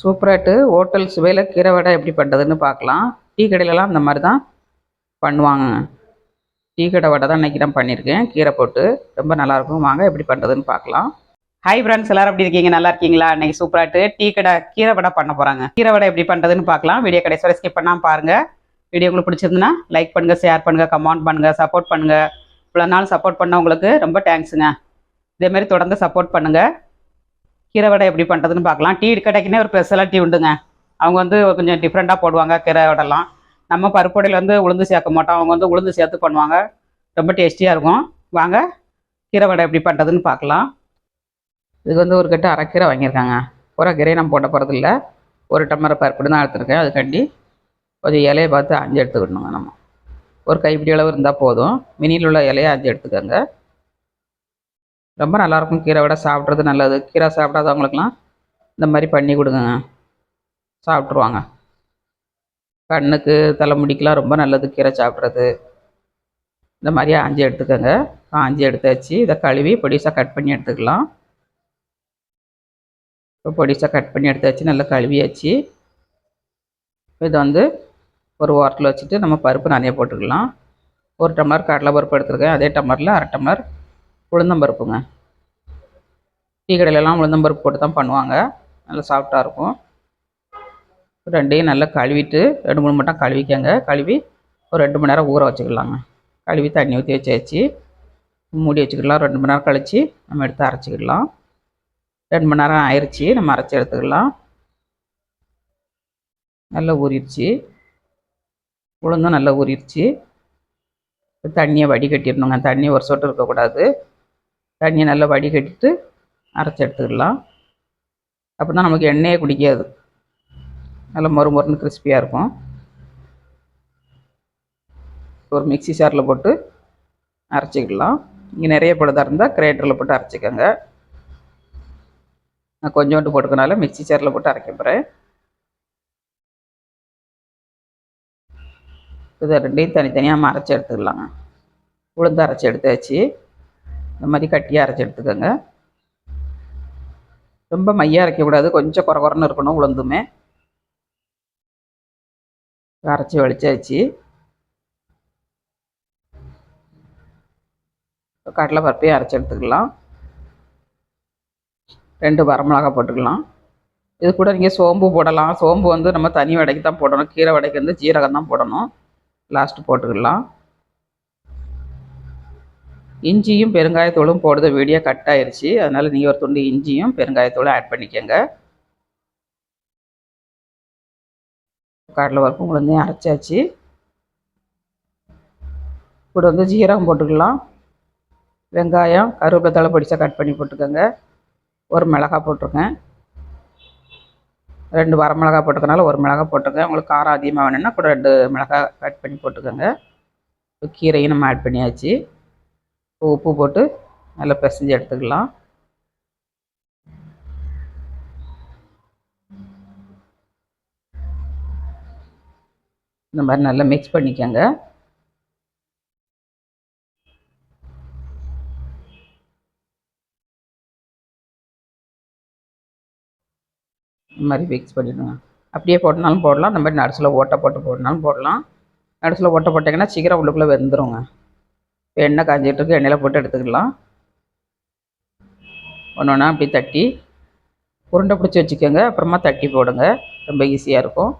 சூப்பராட்டு hotel சுவையில் கீரை வடை எப்படி பண்ணுறதுன்னு பார்க்கலாம். டீ கடையிலலாம் அந்த மாதிரி தான் பண்ணுவாங்க. டீ கடை வடை தான் இன்றைக்கி நான் பண்ணியிருக்கேன். கீரை போட்டு ரொம்ப நல்லாயிருக்கும். வாங்க எப்படி பண்ணுறதுன்னு பார்க்கலாம். ஹை ஃப்ரெண்ட்ஸ் எல்லாரும் எப்படி இருக்கீங்க? நல்லா இருக்கீங்களா? இன்னைக்கு சூப்பராட்டு டீ கடை கீரை வடை பண்ண போகிறாங்க கீரை வடை எப்படி பண்ணுறதுன்னு பார்க்கலாம். வீடியோ கடைசி வரை ஸ்கிப் பண்ணாமல் பாருங்கள் வீடியோ உங்களுக்கு பிடிச்சிருந்துன்னா லைக் பண்ணுங்கள் ஷேர் பண்ணுங்கள் கமெண்ட் பண்ணுங்கள் சப்போர்ட் பண்ணுங்கள் இவ்வளோ நாள் சப்போர்ட் பண்ண உங்களுக்கு ரொம்ப தேங்க்ஸுங்க இதேமாரி தொடர்ந்து சப்போர்ட் பண்ணுங்கள் கீரை வடை எப்படி பண்ணுறதுன்னு பார்க்கலாம். டீ கடைக்குன்னே ஒரு ஸ்பெஷலாக உண்டுங்க. அவங்க வந்து கொஞ்சம் டிஃப்ரெண்ட்டாக போடுவாங்க கீரை வடைலாம். நம்ம பருப்பொடையில் வந்து உளுந்து சேர்க்க மாட்டோம். அவங்க வந்து உளுந்து சேர்த்து பண்ணுவாங்க. ரொம்ப டேஸ்டியாக இருக்கும். வாங்க கீரை வடை எப்படி பண்ணுறதுன்னு பார்க்கலாம். இதுக்கு வந்து ஒரு கட்டு அரைக்கீரை வாங்கியிருக்காங்க. ஒரு கீரையை நான் போட்ட போகிறதில்ல ஒரு டம்மரை பருப்பு தான் எடுத்துருக்கேன். அதுக்காண்டி கொஞ்சம் இலையை பார்த்து அஞ்சு எடுத்துக்கணுங்க நம்ம. ஒரு கைப்பிடி அளவு இருந்தால் போதும். மினியில் உள்ள இலையை அஞ்சு எடுத்துக்கோங்க. ரொம்ப நல்லாயிருக்கும். கீரை விட சாப்பிட்றது நல்லது. கீரை சாப்பிடாதவங்களுக்குலாம் இந்த மாதிரி பண்ணி கொடுங்க சாப்பிட்ருவாங்க. கண்ணுக்கு தலைமுடிக்கெலாம் ரொம்ப நல்லது கீரை சாப்பிட்றது. இந்த மாதிரி ஆஞ்சி எடுத்துக்கோங்க. ஆஞ்சி எடுத்து வச்சு இதை கழுவி பொடிசாக கட் பண்ணி எடுத்துக்கலாம். இப்போ பொடிசாக கட் பண்ணி எடுத்து வச்சு நல்லா கழுவி வச்சு இதை வந்து ஒரு ஓரத்தில் வச்சுட்டு நம்ம பருப்பு நிறைய போட்டுக்கலாம். ஒரு டம்ளர் கடலை பருப்பு எடுத்துருக்கேன். அதே டம்ளரில் அரை டம்ளர் உளுந்தம்பருப்புங்க. டீ கடையிலலாம் உளுந்தம்பருப்பு போட்டு தான் பண்ணுவாங்க. நல்லா சாஃப்டாக இருக்கும். ரெண்டையும் நல்லா கழுவிட்டு ரெண்டு மூணு மட்டும் கழுவிக்கங்க. கழுவி ஒரு ரெண்டு மணி நேரம் ஊற வச்சுக்கலாங்க. கழுவி தண்ணி ஊற்றி வச்சு வச்சு மூடி வச்சுக்கலாம். ரெண்டு மணி நேரம் கழித்து நம்ம எடுத்து அரைச்சிக்கிடலாம் ரெண்டு மணி நேரம் ஆயிடுச்சு நம்ம அரைச்சி எடுத்துக்கலாம். நல்லா ஊறிடுச்சு. உளுந்தும் நல்லா ஊறிடுச்சு. தண்ணியை வடிகட்டிடணுங்க. தண்ணி ஒரு சொட்டு இருக்கக்கூடாது. தண்ணியை நல்லா வடிகட்டிட்டு அரைச்சி எடுத்துக்கலாம். அப்போ தான் நமக்கு எண்ணெயே குடிக்காது. நல்லா மொறு மொறுன்னு கிறிஸ்பியாக இருக்கும். ஒரு மிக்சி சாரில் போட்டு அரைச்சிக்கலாம். இங்கே நிறைய பழுதாக இருந்தால் கிரேட்டரில் போட்டு அரைச்சிக்கோங்க. நான் கொஞ்சோண்டு போட்டுக்கனால மிக்சி சேரில் போட்டு அரைக்க போகிறேன் இதை ரெண்டையும் தனித்தனியாக நம்ம அரைச்சி எடுத்துக்கலாங்க. உளுந்து அரைச்சி எடுத்தாச்சு. இந்த மாதிரி கட்டியாக அரைச்சி எடுத்துக்கோங்க. ரொம்ப மையாக அரைக்கக்கூடாது கொஞ்சம் குறை குறைன்னு இருக்கணும் உளுந்துமே. அரைச்சி வலிச்சாச்சு கடலை பருப்பையும் அரைச்சி எடுத்துக்கலாம். ரெண்டு வரமிளகா போட்டுக்கலாம். இது கூட நீங்கள் சோம்பு போடலாம். சோம்பு வந்து நம்ம தனி வடைக்கு தான் போடணும். கீரை வடைக்கு வந்து ஜீரகம் தான் போடணும். லாஸ்ட்டு போட்டுக்கலாம். இஞ்சியும் பெருங்காயத்தூளும் போடுறது வீடியோ கட் ஆயிடுச்சு அதனால் நீங்கள் ஒரு துண்டு இஞ்சியும் பெருங்காயத்தோளும் ஆட் பண்ணிக்கோங்க. கடலை பருப்பும் உளுந்தையும் அரைச்சாச்சு. கூட வந்து ஜீரகம் போட்டுக்கலாம். வெங்காயம் கருவேப்பிலை தலை பொடிச்சா கட் பண்ணி போட்டுக்கோங்க. ஒரு மிளகா போட்டிருக்கேன். ரெண்டு வரமிளகா போட்டுக்கனால ஒரு மிளகா போட்டுக்கேன் உங்களுக்கு காரம் அதிகமாக வேணும்னா கூட ரெண்டு மிளகா கட் பண்ணி போட்டுக்கோங்க. கீரையும் நம்ம ஆட் பண்ணியாச்சு. உப்பு போட்டு நல்லா பிசைஞ்சு எடுத்துக்கலாம். இந்த மாதிரி நல்லா மிக்ஸ் பண்ணிக்கோங்க. இந்த மாதிரி மிக்ஸ் பண்ணிவிடுங்க அப்படியே போட்டனாலும் போடலாம். இந்த மாதிரி நடுசில் ஓட்டை போட்டு போடனாலும் போடலாம். நடுசில் ஓட்டை போட்டிங்கன்னா சீக்கிரம் உள்ளுக்குள்ளே வெந்துடுங்க எண்ணெய் காஞ்சிட்டு இருக்கு எண்ணெயில் போட்டு எடுத்துக்கலாம். ஒன்று ஒன்றா அப்படி தட்டி உருண்டை பிடிச்சி வச்சுக்கோங்க. அப்புறமா தட்டி போடுங்க. ரொம்ப ஈஸியாக இருக்கும்.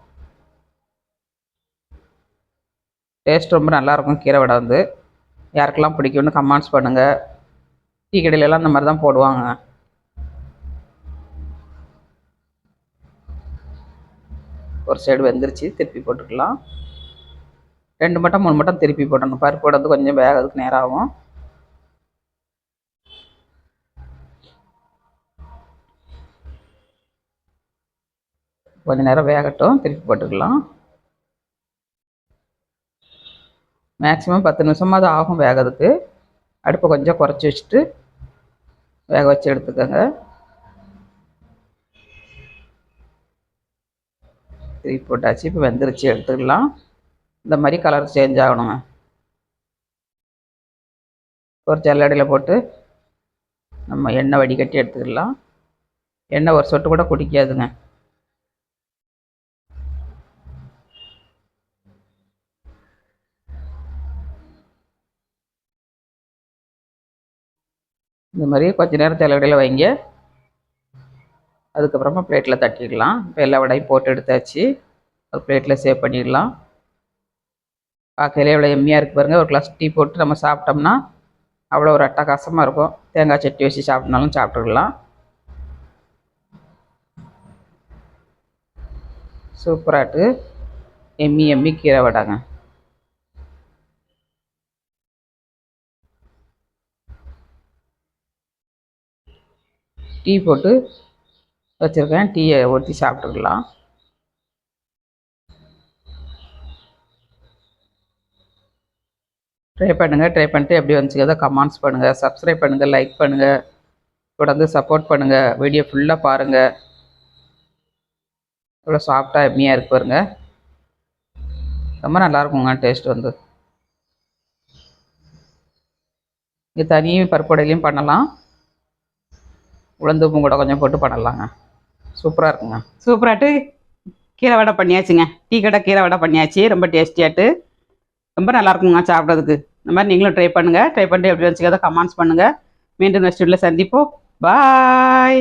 டேஸ்ட் ரொம்ப நல்லாயிருக்கும் கீரை வடை வந்து. யாருக்கெல்லாம் பிடிக்கும்னு கமெண்ட்ஸ் பண்ணுங்கள் டீ கடையிலலாம் அந்த மாதிரி தான் போடுவாங்க. ஒரு சைடு வெந்துருச்சு திருப்பி போட்டுக்கலாம். ரெண்டு மட்டம் மூணு மட்டம் திருப்பி போடணும். பருப்பு வந்து கொஞ்சம் வேகிறதுக்கு நேரம் ஆகும். கொஞ்சம் நேரம் வேகட்டும். திருப்பி போட்டுக்கலாம். மேக்ஸிமம் பத்து நிமிஷமாக ஆகும் வேகிறதுக்கு. அடுப்பை கொஞ்சம் குறைச்சி வச்சுட்டு வேக வச்சு எடுத்துக்கோங்க. திருப்பி போட்டாச்சு. இப்போ வெந்துருச்சு. எடுத்துக்கலாம். இந்த மாதிரி கலர் சேஞ்ச் ஆகணுங்க. ஒரு ஜல்லடியில் போட்டு நம்ம எண்ணெய் வடிகட்டி எடுத்துக்கலாம். எண்ணெய் ஒரு சொட்டு கூட குடிக்காதுங்க. இந்த மாதிரி கொஞ்ச நேரம் தலைவடையில் வைங்க. அதுக்கப்புறமா பிளேட்டில் தட்டிடலாம். இப்போ எல்லா வடையும் போட்டு எடுத்தாச்சு. ஒரு பிளேட்டில் சேவ் பண்ணிடலாம். பார்க்கையிலே எவ்வளோ எம்மியாக இருக்குது பாருங்கள் ஒரு கிளாஸ் டீ போட்டு நம்ம சாப்பிட்டோம்னா அவ்வளோ ஒரு அட்டகாசமாக இருக்கும். தேங்காய் சட்னி வச்சு சாப்பிட்னாலும் சாப்பிட்டுக்கலாம். சூப்பராட்டு எம்மி எம்மி கீரை வடைங்க. டீ போட்டு வச்சுருக்கேன். டீயை ஊற்றி சாப்பிட்டுக்கலாம். ட்ரை பண்ணுங்கள் ட்ரை பண்ணிட்டு எப்படி வந்துச்சுக்கிறத கமெண்ட்ஸ் பண்ணுங்கள் சப்ஸ்கிரைப் பண்ணுங்கள் லைக் பண்ணுங்கள் தொடர்ந்து சப்போர்ட் பண்ணுங்கள் வீடியோ ஃபுல்லாக பாருங்கள் இவ்வளோ சாஃப்டாக எம்மியாக இருக்கு பாருங்க. ரொம்ப நல்லா இருக்குங்க டேஸ்ட் வந்து. இது தனி பருப்புடையிலையும் பண்ணலாம். உளுந்து உப்பும் கூட கொஞ்சம் போட்டு பண்ணலாங்க. சூப்பராக இருக்குங்க. சூப்பராகட்டு கீரை வடை பண்ணியாச்சுங்க. டீ கடை கீரை வடை பண்ணியாச்சு. ரொம்ப டேஸ்டியாட்டு ரொம்ப நல்லா இருக்குங்க சாப்பிட்றதுக்கு. இந்த மாதிரி நீங்களும் ட்ரை பண்ணுங்கள் ட்ரை பண்ணிட்டு எப்படி வச்சுக்காத கமெண்ட்ஸ் பண்ணுங்கள் மீண்டும் நெக்ஸ்ட் வீட்டில் சந்திப்போம். பாய்